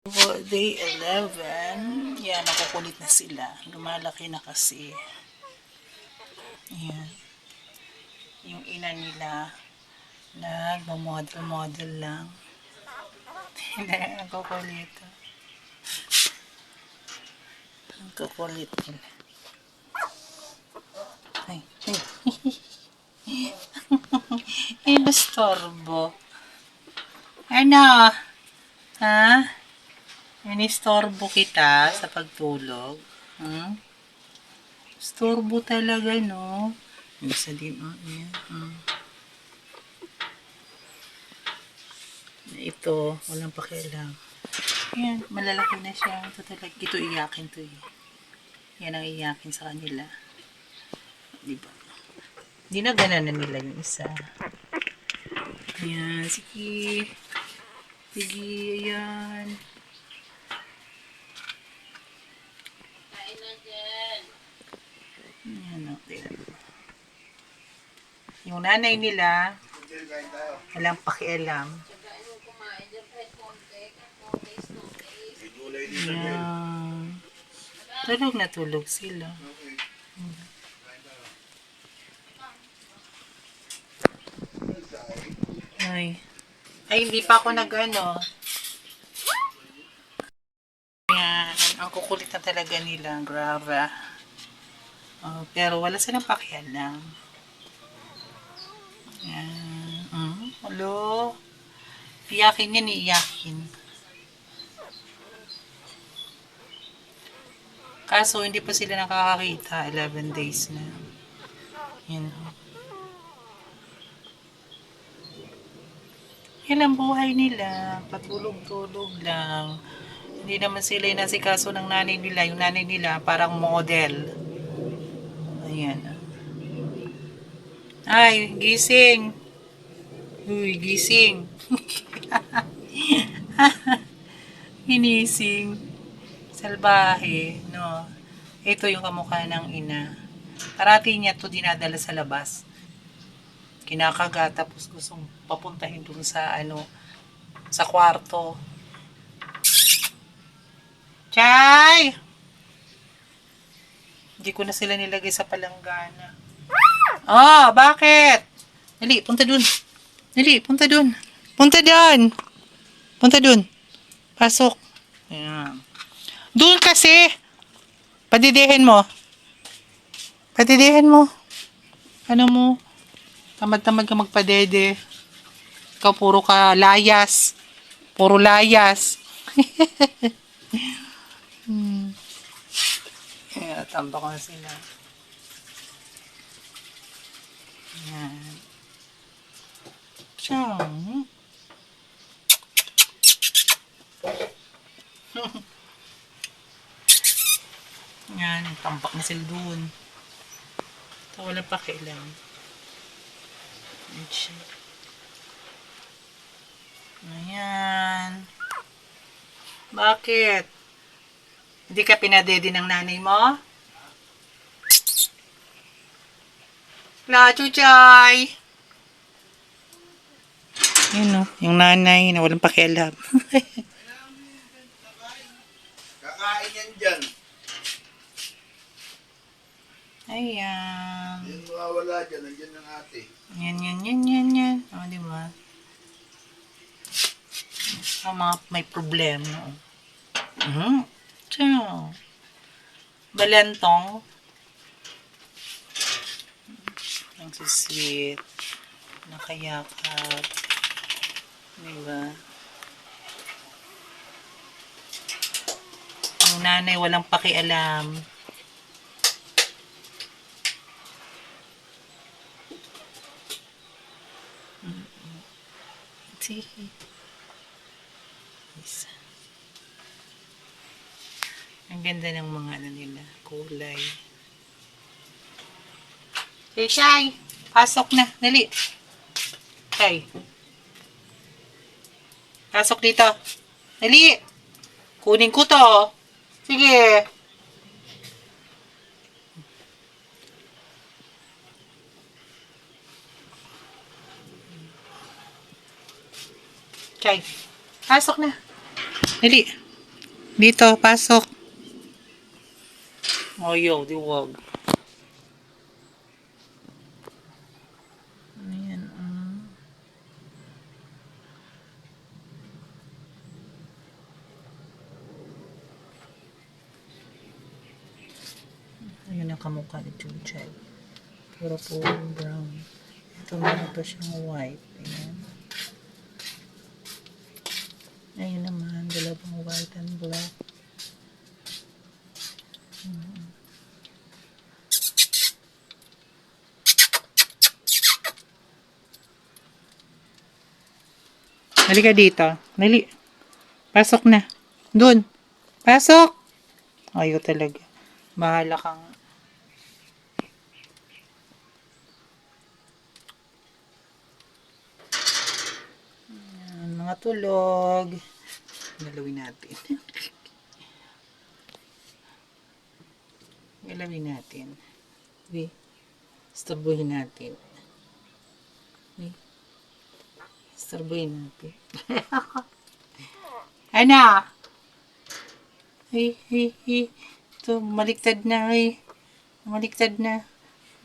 Day 11, yan, nakukulit na sila. Lumalaki na kasi. Yan. Yung ina nila, nagmamodel-model lang. Hindi, ang kukulit. Ang kukulit nila. Ay, ay. Inistorbo. Ano? Ha? Inistorbo kita sa pagtulog? Hmm? Storbo talaga, no? Isa din, oh, yan. Hmm. Ito, walang pakialam. Yan, malalaki na siya. Ito talaga, ito iyakin to eh. Yan ang iyakin sa kanila. Diba? Hindi na ganun na nila yung isa. Ayan, sige. Sige, ayan. Ayan, o, tingnan mo. Yung nanay nila, walang pakialam. Ayan. Tulog na tulog sila. Ay. Ay, hindi pa ako nag ano. Yan. Ang kukulit na talaga nila. Grabe. Oh, pero wala silang pakialam. Yan. Mm, hello. Iyakin yan, iyakin. Kaso, hindi pa sila nakakakita. 11 days na. Yan. oh. Yan ang buhay nila. Patulog-tulog lang. Hindi naman sila inasikaso ng nanay nila. Yung nanay nila parang model. Ayan. Ay, gising. Uy, gising. Ginising. Salbahe, no? Ito yung kamukha ng ina. Parati niya to dinadala sa labas kinakagat tapos gustong papuntahin dun sa ano sa kwarto. Chay! Hindi ko na sila nilagay sa palanggana. Ah, bakit? Dali, punta dun. Dali, punta dun. Punta dun. Punta dun. Pasok. Ayan. Dun kasi. Padidihin mo. Padidihin mo. Ano mo? Tamad-tamad ka magpadede. Ikaw puro ka layas. Puro layas. hmm. Kaya tamba ko na sila. Yan. Siyang. Yan, tambak na sila dun. Ito, walang pakialam. Ayan siya. Ayan. Bakit? Hindi ka pinadede ng nanay mo? La, chuchay! Yun o, yung nanay na walang pakialam. Kakain yan dyan. Ayan. Yung mga wala dyan, nandiyan ng ate. Yan, yan, yan, yan, yan. O, di ba? Ang mga may problema. Mhm. Tiyo. Balentong. Ang sweet. Nakayakap. Di ba? Yung nanay walang pakialam. See? Isa. Ang ganda ng mga ano nila, kulay. Hey, Shai! Pasok na. Dali. Shai. Pasok dito. Dali. Kunin ko to. Sige. Shai. Pasok na. Dali. Dito, pasok. Ayaw, di wag. Ayan, ah. Ayan ang kamukha ni Chuchay. Puro po brown. Ito meron pa siyang white. Ayan. Ayun naman, dalawang white and black. Mm. Halika dito. Dali. Pasok na. Doon. Pasok! Ayaw talaga. Bahala kang... Mga tulog. Galawin natin. Galawin natin. Uy. Istorbohin natin. Uy. Istorbohin natin. Ana! Ay, ay, ay. Ito, maliktad na, ay. Maliktad na.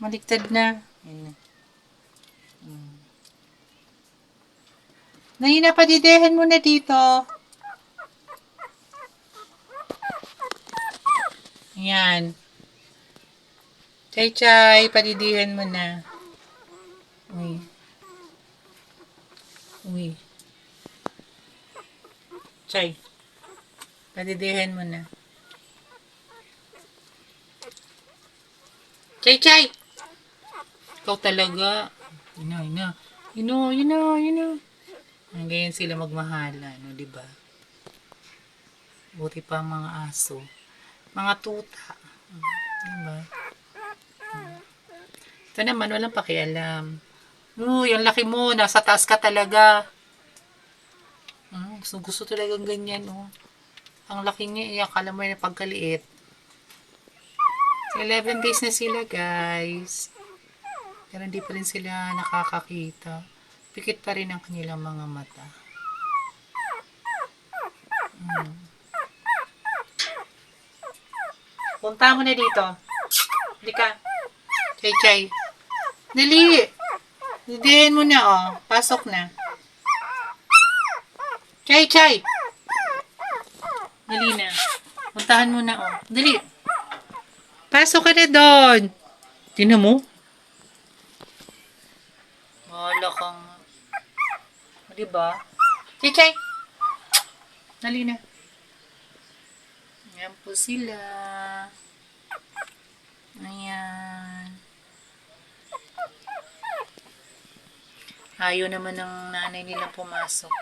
Maliktad na. Ayan na. Hmm. Nahina mo na dito. Ayan. Chay chay, padidihan mo na. Uy. Uy. Chay. Padidihan mo na. Chay chay! Ikaw talaga. Yun na, yun na. Yun na, yun na, sila magmahala, no, di ba? Buti pa mga aso. Mga tuta. Di ba? Mm. Ito naman, walang pakialam. Uy, ang laki mo. Nasa taas ka talaga. Mm, gusto, gusto talagang ganyan, oh. Ang laki niya, eh. Akala mo yung pagkaliit. 11 days na sila, guys. Pero hindi pa rin sila nakakakita. Pikit pa rin ang kanilang mga mata. Hmm. Punta mo na dito. Hindi ka. Chay chay. Dali. Didihin mo na, oh. Pasok na. Chay chay. Dali na. Puntahan mo na, oh. Dali. Pasok ka na doon. Tingnan mo. Wala kang... Diba? Chichay! Dali na. Ayan po sila. Ayan. Ayaw naman ng nanay nila pumasok.